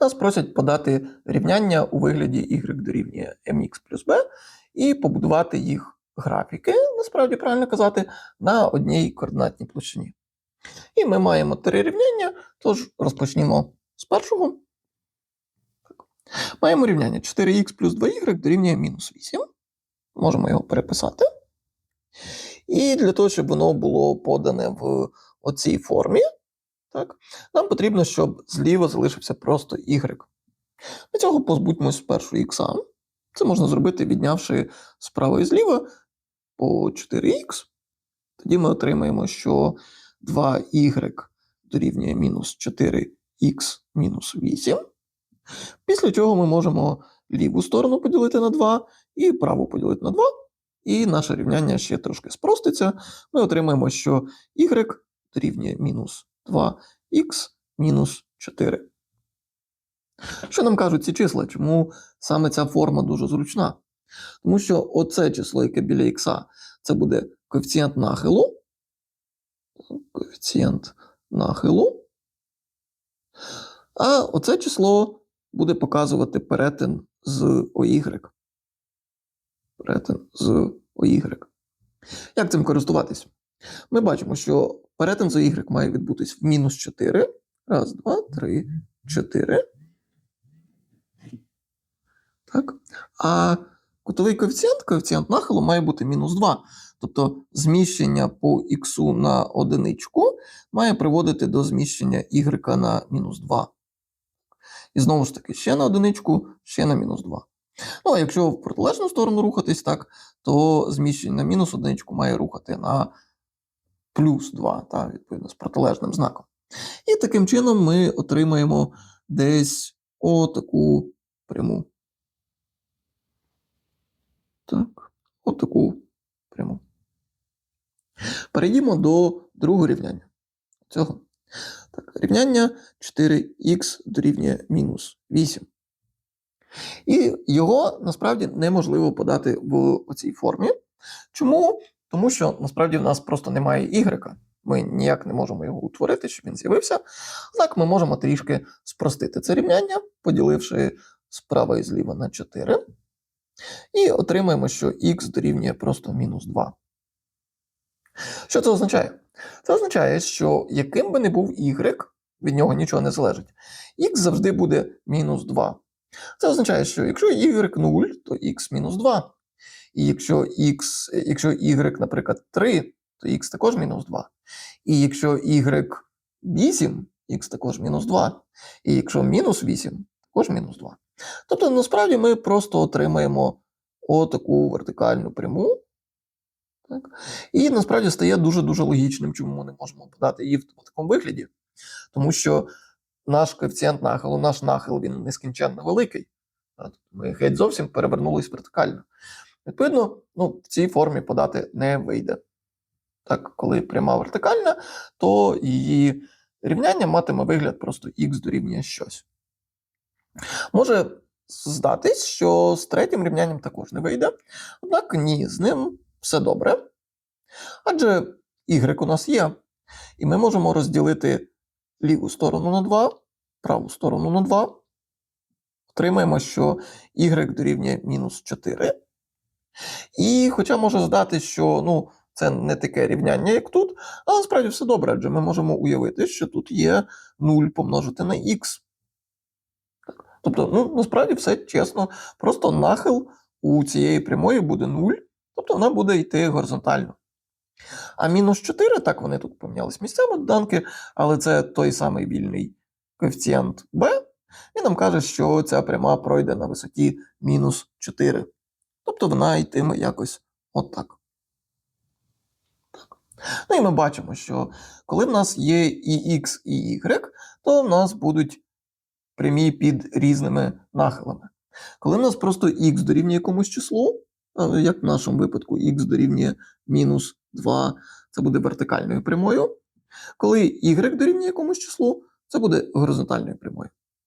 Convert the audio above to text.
Нас просять подати рівняння у вигляді y дорівнює mx плюс b і побудувати їх графіки, насправді правильно казати, на одній координатній площині. І ми маємо три рівняння, тож розпочнімо з першого. Маємо рівняння 4х плюс 2y дорівнює мінус 8. Можемо його переписати. І для того, щоб воно було подане в оцій формі, так, нам потрібно, щоб зліва залишився просто y. Для цього позбудьмось спершу х. Це можна зробити, віднявши справа і зліва по 4х. Тоді ми отримаємо, що 2y дорівнює мінус 4х мінус 8. Після чого ми можемо ліву сторону поділити на 2 і праву поділити на 2. І наше рівняння ще трошки спроститься. Ми отримаємо, що y дорівнює мінус 2х мінус 4. Що нам кажуть ці числа? Чому саме ця форма дуже зручна? Тому що оце число, яке біля х, це буде коефіцієнт нахилу. Коефіцієнт нахилу. А оце число буде показувати перетин з OY. Перетин з OY. Як цим користуватись? Ми бачимо, що перетин з OY має відбутись в мінус 4. Раз, два, три, чотири. Так. А кутовий коефіцієнт, коефіцієнт нахилу має бути мінус 2. Тобто зміщення по х на одиничку має приводити до зміщення y на мінус 2. І знову ж таки, ще на одиничку, ще на мінус 2. Ну, а якщо в протилежну сторону рухатись, так, то зміщення на мінус одиничку має рухати на плюс 2, так, відповідно, з протилежним знаком. І таким чином ми отримаємо десь отаку пряму. Так, отаку пряму. Перейдімо до другого рівняння. Цього. Так, рівняння 4х дорівнює мінус 8. І його насправді неможливо подати в цій формі. Чому? Тому що насправді в нас просто немає y. Ми ніяк не можемо його утворити, щоб він з'явився. Так, ми можемо трішки спростити це рівняння, поділивши справа і зліва на 4. І отримаємо, що х дорівнює просто мінус 2. Що це означає? Це означає, що яким би не був y, від нього нічого не залежить, х завжди буде мінус 2. Це означає, що якщо y 0, то х мінус 2. І якщо x, якщо y, наприклад, 3, то х також мінус 2. І якщо y 8, х також мінус 2. І якщо мінус 8, також мінус 2. Тобто, насправді ми просто отримаємо отаку вертикальну пряму. Так? І насправді стає дуже-дуже логічним, чому ми не можемо подати її в такому вигляді. Тому що наш коефіцієнт нахилу, наш нахил він нескінченно великий. Ми геть зовсім перевернулись вертикально. Відповідно, ну, в цій формі подати не вийде. Так, коли пряма вертикальна, то її рівняння матиме вигляд просто х дорівнює щось. Може здатись, що з третім рівнянням також не вийде. Однак ні, з ним все добре. Адже y у нас є, і ми можемо розділити ліву сторону на 2, праву сторону на 2. Отримаємо, що y дорівнює мінус 4. І хоча може здати, що ну, це не таке рівняння, як тут, але насправді все добре, адже ми можемо уявити, що тут є 0 помножити на х. Тобто, ну, насправді все чесно, просто нахил у цієї прямої буде 0, тобто вона буде йти горизонтально. А мінус 4, так вони тут помінялись місцями доданки, але це той самий вільний коефіцієнт b, він нам каже, що ця пряма пройде на висоті мінус 4. Тобто вона йтиме якось отак. Так. Ну і ми бачимо, що коли в нас є і x, і y, то в нас будуть прямі під різними нахилами. Коли в нас просто х дорівнює якомусь числу, як в нашому випадку х дорівнює мінус 2, це буде вертикальною прямою. Коли y дорівнює якомусь числу, це буде горизонтальною прямою.